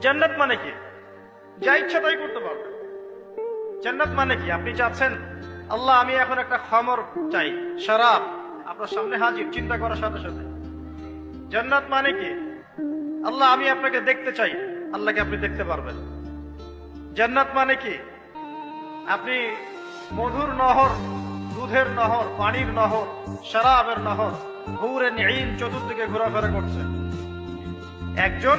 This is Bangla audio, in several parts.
জান্নাত মানে কি? যা ইচ্ছা তাই করতে পারবেন জান্নাত মানে কি? আপনি চাচ্ছেন, আল্লাহ, আমি এখন একটা খমর চাই, শরাব। আপনার সামনে হাজির, চিন্তা করার সাথে সাথে। জান্নাত মানে কি? আল্লাহ, আমি আপনাকে দেখতে চাই, আল্লাহকে আপনি দেখতে পারবেন। জান্নাত মানে কি? আপনি মধুর নহর, দুধের নহর, পানির নহর, শরাবের নহর হুরে নিন চতুর্দিকে ঘোরাফেরা করছে একজন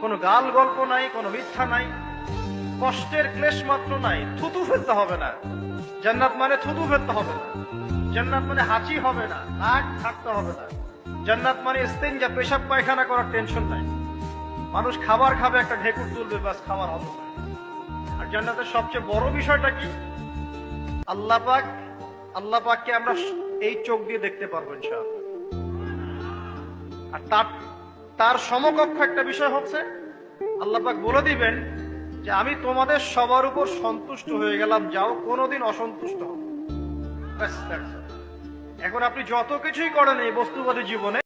কোনো গাল গল্প নাই, কোনো মিথ্যা নাই। কষ্টের ক্লেশ মাত্র নাই, থুতু ফেলতে হবে না। জান্নাত মানে থুতু ফেলতে হবে না। জান্নাত মানে হাঁচি হবে না, নাক থাকতে হবে না। জান্নাত মানে যা পেশাব পায়খানা করার টেনশন নাই। মানুষ খাবার খাবে, একটা ঢেকুর তুলবে বাস খাবার হবে। আর জান্নাতের সবচেয়ে বড় বিষয়টা কি? আল্লাহ পাক, আল্লাহ পাককে আমরা এই চোখ দিয়ে দেখতে পারব ইনশাআল্লাহ। আর তার তার সমকক্ষ একটা বিষয় হচ্ছে, আল্লাহ পাক বলে দিবেন যে আমি তোমাদের সবার উপর সন্তুষ্ট হয়ে গেলাম, যাও কোনোদিন অসন্তুষ্ট হবে এখন আপনি যত কিছুই করেন এই বস্তুবাদী জীবনে